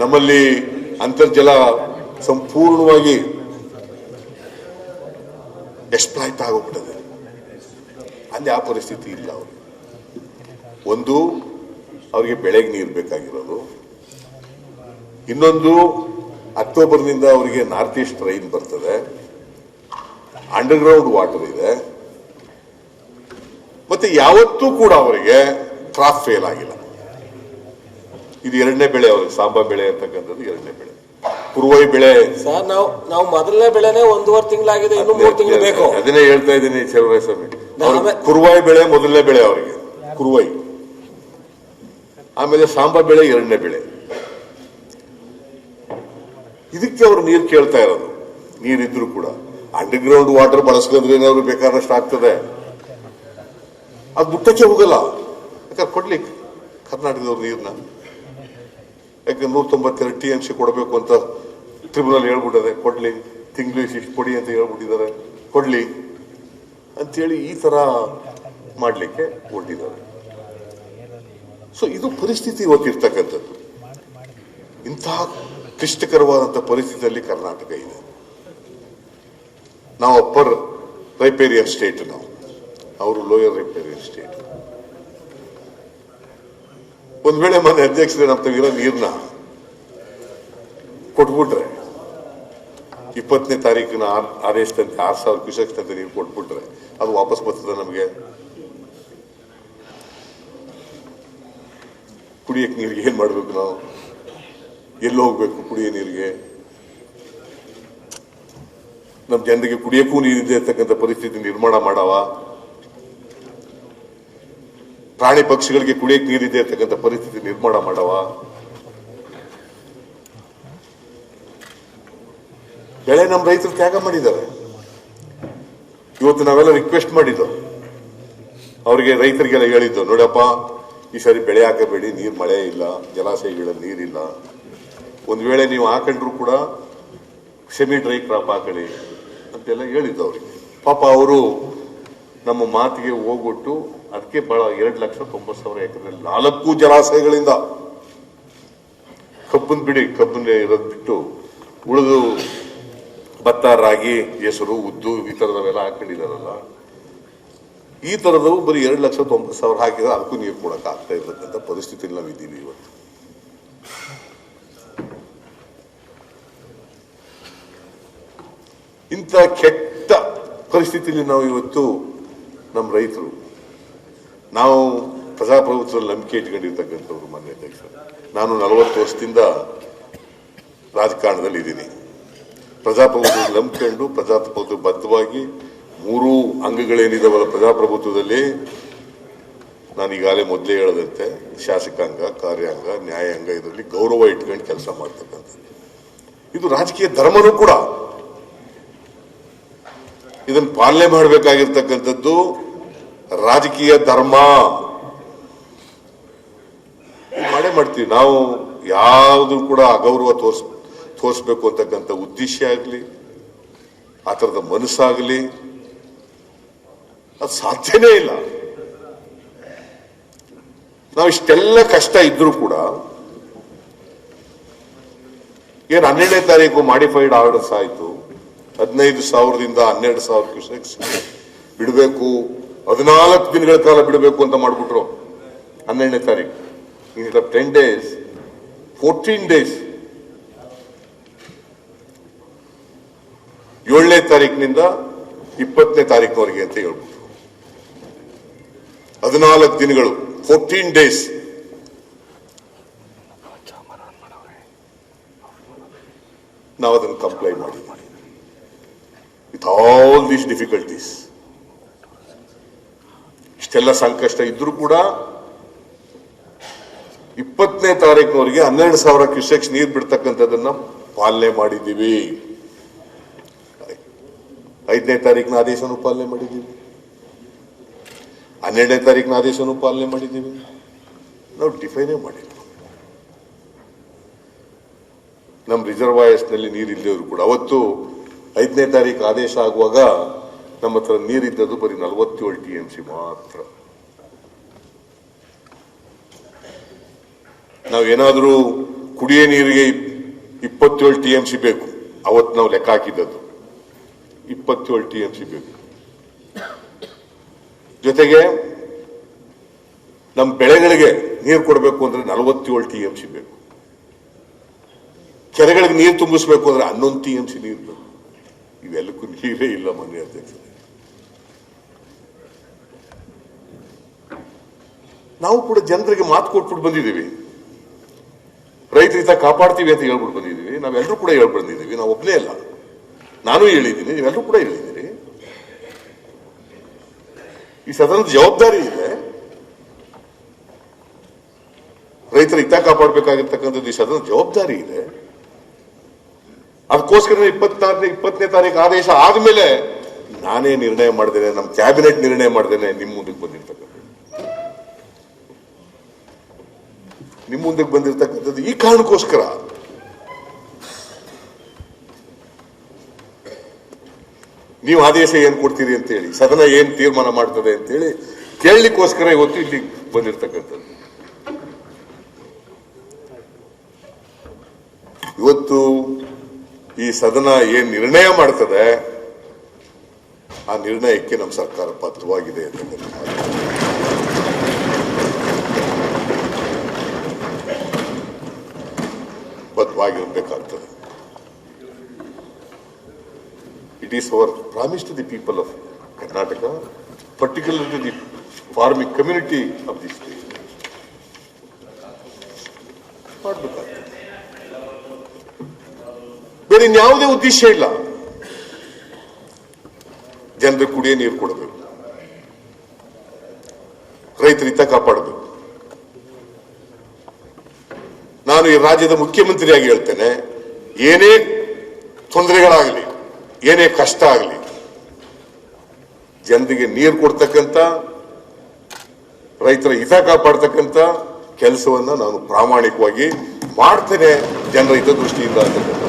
ನಮ್ಮಲ್ಲಿ ಅಂತರ್ಜಲ ಸಂಪೂರ್ಣವಾಗಿ ಎಕ್ಸ್ಪ್ಲಾಯ್ಟ್ ಆಗೋಗ್ಬಿಟ್ಟದೆ. ಅಲ್ಲಿ ಆ ಪರಿಸ್ಥಿತಿ ಇಲ್ಲ ಅವರು ಒಂದು, ಅವರಿಗೆ ಬೆಳೆಗೆ ನೀರು ಬೇಕಾಗಿರೋದು. ಇನ್ನೊಂದು, ಅಕ್ಟೋಬರ್ನಿಂದ ಅವರಿಗೆ ನಾರ್ತ್ ಈಸ್ಟ್ ರೈನ್ ಬರ್ತದೆ. ಅಂಡರ್ಗ್ರೌಂಡ್ ವಾಟರ್ ಇದೆ. ಮತ್ತೆ ಯಾವತ್ತೂ ಕೂಡ ಅವರಿಗೆ ಕ್ರಾಪ್ ಫೇಲ್ ಆಗಿಲ್ಲ. ಇದು ಎರಡನೇ ಬೆಳೆ ಅವ್ರಿಗೆ ಸಾಂಬಾ ಬೆಳೆ ಅಂತಕ್ಕಂಥದ್ದು ಎರಡನೇ ಬೆಳೆ. ಕುರುವೈ ಬೆಳೆ. ಸರ್ ನಾವು ನಾವು ಮೊದಲನೇ ಬೆಳೆನೇ ಒಂದೂವರೆ ತಿಂಗಳಾಗಿದೆ ಇನ್ನು ಮೂರು ತಿಂಗಳು ಬೇಕು. ಅದನ್ನೇ ಹೇಳ್ತಾ ಇದ್ದೀನಿ ಚಲುವರಾಯ ಸ್ವಾಮಿ. ಕುರುವೈ ಕುರುವಾಯಿ ಬೆಳೆ ಮೊದಲನೇ ಬೆಳೆ ಅವರಿಗೆ. ಕುರುವೈ ಆಮೇಲೆ ಸಾಂಬಾ ಬೆಳೆ ಎರಡನೇ ಬೆಳೆ. ಇದಕ್ಕೆ ಅವರು ನೀರು ಕೇಳ್ತಾ ಇರೋದು. ನೀರಿದ್ರು ಕೂಡ. ಅಂಡರ್ಗ್ರೌಂಡ್ ವಾಟರ್ ಬಳಸ್ಕೊಂಡ್ರೆ ಏನಾದ್ರು ಬೇಕಾದಷ್ಟು ಆಗ್ತದೆ. ಅದು ಮುಟ್ಟಕ್ಕೆ ಹೋಗಲ್ಲ. ಯಾಕಂದ್ರೆ ಕೊಡ್ಲಿಕ್ಕೆ ಕರ್ನಾಟಕದವ್ರು ನೀರನ್ನ ಯಾಕೆ ನೂರ ತೊಂಬತ್ತೆರಡು ಟಿ ಎಂ ಸಿ ಕೊಡಬೇಕು ಅಂತ ಟ್ರಿಬ್ಯುನಲ್ ಹೇಳ್ಬಿಟ್ಟಿದೆ. ಕೊಡ್ಲಿ, ತಿಂಗಳು ಇಷ್ಟು ಕೊಡಿ ಅಂತ ಹೇಳ್ಬಿಟ್ಟಿದ್ದಾರೆ. ಕೊಡ್ಲಿ ಅಂಥೇಳಿ ಈ ಥರ ಮಾಡಲಿಕ್ಕೆ ಹೊರಟಿದ್ದಾರೆ. ಸೊ ಇದು ಪರಿಸ್ಥಿತಿ ಇವತ್ತಿರ್ತಕ್ಕಂಥದ್ದು. ಇಂತಹ ಕ್ಲಿಷ್ಟಕರವಾದಂಥ ಪರಿಸ್ಥಿತಿಯಲ್ಲಿ ಕರ್ನಾಟಕ ಇದೆ. ನಾವು ಅಪ್ಪರ್ ರೈಪೇರಿಯನ್ ಸ್ಟೇಟ್ ನಾವು. ಅವರು ಲೋಯರ್ ರೈಪೇರಿಯನ್ ಸ್ಟೇಟ್. ಒಂದ್ ವೇಳೆ ಮನೆ ಅಧ್ಯಕ್ಷರೇ ನಮ್ಮ ತೆಗಿರೋ ನೀರನ್ನ ಕೊಟ್ಬಿಟ್ರೆ, ಇಪ್ಪತ್ತನೇ ತಾರೀಕಿನ ತಂತೆ ಆರ್ ಸಾವಿರ ಕ್ಯೂಸೆಕ್ಸ್ ತಂತೆ ನೀರು ಕೊಟ್ಬಿಟ್ರೆ ಅದು ವಾಪಸ್ ಬರ್ತದೆ ನಮಗೆ? ಕುಡಿಯಕ್ಕೆ ನೀರಿಗೆ ಏನ್ ಮಾಡ್ಬೇಕು ನಾವು? ಎಲ್ಲಿ ಹೋಗ್ಬೇಕು ಕುಡಿಯೋ ನೀರಿಗೆ? ನಮ್ಮ ಜನರಿಗೆ ಕುಡಿಯಕ್ಕೂ ನೀರಿದೆ ಅಂತಕ್ಕಂಥ ಪರಿಸ್ಥಿತಿ ನಿರ್ಮಾಣ ಮಾಡವ? ಪ್ರಾಣಿ ಪಕ್ಷಿಗಳಿಗೆ ಕುಡಿಯಕ್ಕೆ ನೀರಿದೆ ಅಂತಕ್ಕಂಥ ಪರಿಸ್ಥಿತಿ ನಿರ್ಮಾಣ ಮಾಡವ. ಬೆಳೆ ನಮ್ಮ ರೈತರು ತ್ಯಾಗ ಮಾಡಿದ್ದಾರೆ. ಇವತ್ತು ನಾವೆಲ್ಲ ರಿಕ್ವೆಸ್ಟ್ ಮಾಡಿದ್ದು. ಅವರಿಗೆ ರೈತರಿಗೆಲ್ಲ ಹೇಳಿದ್ದು, ನೋಡಪ್ಪ, ಈ ಸಾರಿ ಬೆಳೆ ಹಾಕಬೇಡಿ, ನೀರು ಮಳೆ ಇಲ್ಲ ಜಲಾಶಯಗಳಲ್ಲಿ ನೀರಿಲ್ಲ. ಒಂದು ವೇಳೆ ನೀವು ಹಾಕೊಂಡ್ರು ಕೂಡ ಸೆಮಿ ಡ್ರೈ ಕ್ರಾಪ್ ಹಾಕಳಿ ಅಂತೆಲ್ಲ ಹೇಳಿದ್ದು ಅವ್ರಿಗೆ. ಪಾಪ ಅವರು ನಮ್ಮ ಮಾತಿಗೆ ಹೋಗ್ಬಿಟ್ಟು ಅದಕ್ಕೆ ಬಹಳ ಎರಡು ಲಕ್ಷ ತೊಂಬತ್ತು ಸಾವಿರ ಎಕರೆ ನಾಲ್ಕು ಜಲಾಶಯಗಳಿಂದ ಕಬ್ಬನ್ ಬಿಡಿ ಕಬ್ಬನ್ ಇರೋದ್ ಬಿಟ್ಟು ಉಳಿದು ಭತ್ತ, ರಾಗಿ, ಹೆಸರು, ಉದ್ದು ಈ ತರದವೆಲ್ಲ ಹಾಕೊಂಡಿದಾರಲ್ಲ ಈ ತರದವು ಬರೀ ಎರಡು ಲಕ್ಷ ತೊಂಬತ್ತು ಸಾವಿರ ಹಾಕಿದ್ರೆ ಅದಕ್ಕೂ ನೀರು ಕೊಡಕ್ ಆಗ್ತಾ ಇರತಕ್ಕಂಥ ಪರಿಸ್ಥಿತಿಯಲ್ಲಿ ನಾವು ಇದ್ದೀವಿ ಇವತ್ತು. ಇಂಥ ಕೆಟ್ಟ ಪರಿಸ್ಥಿತಿಯಲ್ಲಿ ನಾವು ಇವತ್ತು ನಮ್ಮ ರೈತರು ನಾವು ಪ್ರಜಾಪ್ರಭುತ್ವದಲ್ಲಿ ನಂಬಿಕೆ ಇಟ್ಕೊಂಡಿರ್ತಕ್ಕಂಥವ್ರು ಮಾನ್ಯ ಅಧ್ಯಕ್ಷ ನಾನು ನಲವತ್ತು ವರ್ಷದಿಂದ ರಾಜಕಾರಣದಲ್ಲಿ ಇದ್ದೀನಿ. ಪ್ರಜಾಪ್ರಭುತ್ವದಲ್ಲಿ ನಂಬಿಕೊಂಡು ಪ್ರಜಾಪ್ರಭುತ್ವ ಬದ್ಧವಾಗಿ ಮೂರು ಅಂಗಗಳೇನಿದಾವಲ್ಲ ಪ್ರಜಾಪ್ರಭುತ್ವದಲ್ಲಿ, ನಾನು ಈಗಾಗಲೇ ಮೊದಲೇ ಹೇಳದಂತೆ ಶಾಸಕಾಂಗ, ಕಾರ್ಯಾಂಗ, ನ್ಯಾಯಾಂಗ, ಇದರಲ್ಲಿ ಗೌರವ ಇಟ್ಕೊಂಡು ಕೆಲಸ ಮಾಡ್ತಕ್ಕಂಥದ್ದು. ಇದು ರಾಜಕೀಯ ಧರ್ಮನೂ ಕೂಡ. ಇದನ್ನು ಪಾಲನೆ ಮಾಡಬೇಕಾಗಿರ್ತಕ್ಕಂಥದ್ದು ರಾಜಕೀಯ ಧರ್ಮ. ಮಾಡೇ ಮಾಡ್ತೀವಿ. ನಾವು ಯಾವುದು ಕೂಡ ಅಗೌರವ ತೋರಿಸ, ತೋರಿಸ್ಬೇಕು ಅಂತಕ್ಕಂಥ ಉದ್ದೇಶ ಆಗಲಿ, ಆ ಥರದ ಮನಸ್ಸಾಗಲಿ, ಅದು ಸಾಧ್ಯನೇ ಇಲ್ಲ. ನಾವು ಇಷ್ಟೆಲ್ಲ ಕಷ್ಟ ಇದ್ರೂ ಕೂಡ ಏನು ಹನ್ನೆರಡನೇ ತಾರೀಕು ಮಾಡಿಫೈಡ್ ಆರ್ಡರ್ಸ್ ಆಯಿತು. ಹದಿನೈದು ಸಾವಿರದಿಂದ ಹನ್ನೆರಡು ಸಾವಿರ ಕ್ಯೂಸೆಕ್ಸ್ ಬಿಡಬೇಕು. ಹದಿನಾಲ್ಕು ದಿನಗಳ ಕಾಲ ಬಿಡಬೇಕು ಅಂತ ಮಾಡಿಬಿಟ್ರು. ಹನ್ನೆರಡನೇ ತಾರೀಕು. In ten days fourteen days ಏಳನೇ ತಾರೀಕಿನಿಂದ ಇಪ್ಪತ್ತನೇ ತಾರೀಕಿನವರೆಗೆ ಅಂತ ಹೇಳ್ಬಿಟ್ರು. ಹದಿನಾಲ್ಕು ದಿನಗಳು ಫೋರ್ಟೀನ್ ಡೇಸ್ ನಾವು ಅದನ್ನು ಕಂಪ್ಲೈ ಮಾಡಿ ವಿತ್ ಆಲ್ ದೀಸ್ ಡಿಫಿಕಲ್ಟೀಸ್ ಇಷ್ಟೆಲ್ಲ ಸಂಕಷ್ಟ ಇದ್ರೂ ಕೂಡ ಇಪ್ಪತ್ತನೇ ತಾರೀಕಿನವರೆಗೆ ಹನ್ನೆರಡು ಸಾವಿರ ಕ್ಯೂಸೆಕ್ಸ್ ನೀರು ಬಿಡ್ತಕ್ಕಂಥದ್ದನ್ನ ಪಾಲನೆ ಮಾಡಿದ್ದೀವಿ. ಐದನೇ ತಾರೀಕಿನ ಆದೇಶನೂ ಪಾಲನೆ ಮಾಡಿದ್ದೀವಿ. ಹನ್ನೆರಡನೇ ತಾರೀಕಿನ ಆದೇಶನೂ ಪಾಲನೆ ಮಾಡಿದ್ದೀವಿ. ನಾವು ಡಿಫೈನೇ ಮಾಡಿಲ್ಲ. ನಮ್ಮ ರಿಸರ್ವಾಯರ್ಸ್ನಲ್ಲಿ ನೀರು ಇಲ್ಲದವರು ಕೂಡ. ಅವತ್ತು ಐದನೇ ತಾರೀಕು ಆದೇಶ ಆಗುವಾಗ ನಮ್ಮ ಹತ್ರ ನೀರಿದ್ದದ್ದು ಬರೀ ನಲವತ್ತೇಳು ಟಿ ಎಂ ಸಿ ಮಾತ್ರ. ನಾವೇನಾದ್ರೂ ಕುಡಿಯೋ ನೀರಿಗೆ ಇಪ್ಪತ್ತೇಳು ಟಿ ಎಂ ಸಿ ಬೇಕು. ಅವತ್ತು ನಾವು ಲೆಕ್ಕ ಹಾಕಿದ್ದದ್ದು. ಇಪ್ಪತ್ತೇಳು ಟಿ ಎಂ ಸಿ ಬೇಕು. ಜೊತೆಗೆ ನಮ್ಮ ಬೆಳೆಗಳಿಗೆ ನೀರು ಕೊಡಬೇಕು ಅಂದ್ರೆ ನಲವತ್ತೇಳು ಟಿ ಎಂ ಸಿ ಬೇಕು. ಕೆರೆಗಳಿಗೆ ನೀರು ತುಂಬಿಸ್ಬೇಕು ಅಂದ್ರೆ ಹನ್ನೊಂದು ಟಿ ಎಂ ಸಿ ನೀರು ಬೇಕು. ಇವೆಲ್ಲಕ್ಕೂ ನೀರೇ ಇಲ್ಲ ಮನೆ ಅಧ್ಯಕ್ಷರೇ. ನಾವು ಕೂಡ ಜನರಿಗೆ ಮಾತು ಕೊಟ್ಬಿಟ್ಟು ಬಂದಿದ್ದೀವಿ. ರೈತರ ಹಿತ ಕಾಪಾಡ್ತೀವಿ ಅಂತ ಹೇಳ್ಬಿಟ್ಟು ಬಂದಿದ್ದೀವಿ. ನಾವೆಲ್ಲರೂ ಕೂಡ ಹೇಳ್ಬಿಟ್ಟು ಬಂದಿದ್ದೀವಿ. ನಾವು ಒಬ್ಬನೇ ಅಲ್ಲ. ನಾನು ಹೇಳಿದ್ದೀನಿ, ನೀವೆಲ್ಲರೂ ಕೂಡ ಹೇಳಿದ್ದೀರಿ. ಈ ಸದನದ ಜವಾಬ್ದಾರಿ ಇದೆ. ರೈತರ ಹಿತ ಕಾಪಾಡಬೇಕಾಗಿರ್ತಕ್ಕಂಥದ್ದು ಈ ಸದನದ ಜವಾಬ್ದಾರಿ ಇದೆ. ಅದಕ್ಕೋಸ್ಕರ ಇಪ್ಪತ್ತಾರನೇ, ಇಪ್ಪತ್ತನೇ ತಾರೀಕು ಆದೇಶ ಆದಮೇಲೆ ನಾನೇ ನಿರ್ಣಯ ಮಾಡಿದ್ದೇನೆ ನಮ್ಮ ಕ್ಯಾಬಿನೆಟ್ ನಿರ್ಣಯ ಮಾಡಿದ್ದೇನೆ ನಿಮ್ಮ ಮುಂದಕ್ಕೆ ಬಂದಿರ್ತಕ್ಕಂಥದ್ದು. ನಿಮ್ಮ ಮುಂದಕ್ಕೆ ಬಂದಿರತಕ್ಕಂಥದ್ದು ಈ ಕಾರಣಕ್ಕೋಸ್ಕರ. ನೀವು ಆದೇಶ ಏನು ಕೊಡ್ತೀರಿ ಅಂತ ಹೇಳಿ ಸದನ ಏನು ತೀರ್ಮಾನ ಮಾಡ್ತದೆ ಅಂತ ಹೇಳಿ ಕೇಳಲಿಕ್ಕೋಸ್ಕರ ಇವತ್ತು ಇಲ್ಲಿ ಬಂದಿರತಕ್ಕಂಥದ್ದು. ಇವತ್ತು ಈ ಸದನ ಏನ್ ನಿರ್ಣಯ ಮಾಡ್ತದೆ, ಆ ನಿರ್ಣಯಕ್ಕೆ ನಮ್ಮ ಸರ್ಕಾರ ಪಾತ್ರವಾಗಿದೆ ಅಂತಕ್ಕಂಥ ಮಾತು. ಬದ್ಧವಾಗಿರ್ಬೇಕಾಗ್ತದೆ it is our promise to the people of Karnataka particular to the farming community of the state ಮಾಡಬೇಕಾಗ್ತದೆ ಬೇರೆ ಉದ್ದೇಶ ಇಲ್ಲ. ಜನರಿಗೆ ಕುಡಿಯೋ ನೀರು ಕೊಡಬೇಕು. ರೈತರ ಕಾಪಾಡಬೇಕು. ನಾನು ಈ ರಾಜ್ಯದ ಮುಖ್ಯಮಂತ್ರಿಯಾಗಿ ಹೇಳ್ತೇನೆ, ಏನೇ ತೊಂದರೆಗಳಾಗಲಿ, ಏನೇ ಕಷ್ಟ ಆಗಲಿ, ಜನರಿಗೆ ನೀರು ಕೊಡ್ತಕ್ಕಂಥ, ರೈತರ ಹಿತ ಕಾಪಾಡ್ತಕ್ಕಂಥ ಕೆಲಸವನ್ನು ನಾನು ಪ್ರಾಮಾಣಿಕವಾಗಿ ಮಾಡ್ತೇನೆ ಜನರ ಹಿತದೃಷ್ಟಿಯಿಂದ ಅಂತಕ್ಕಂಥ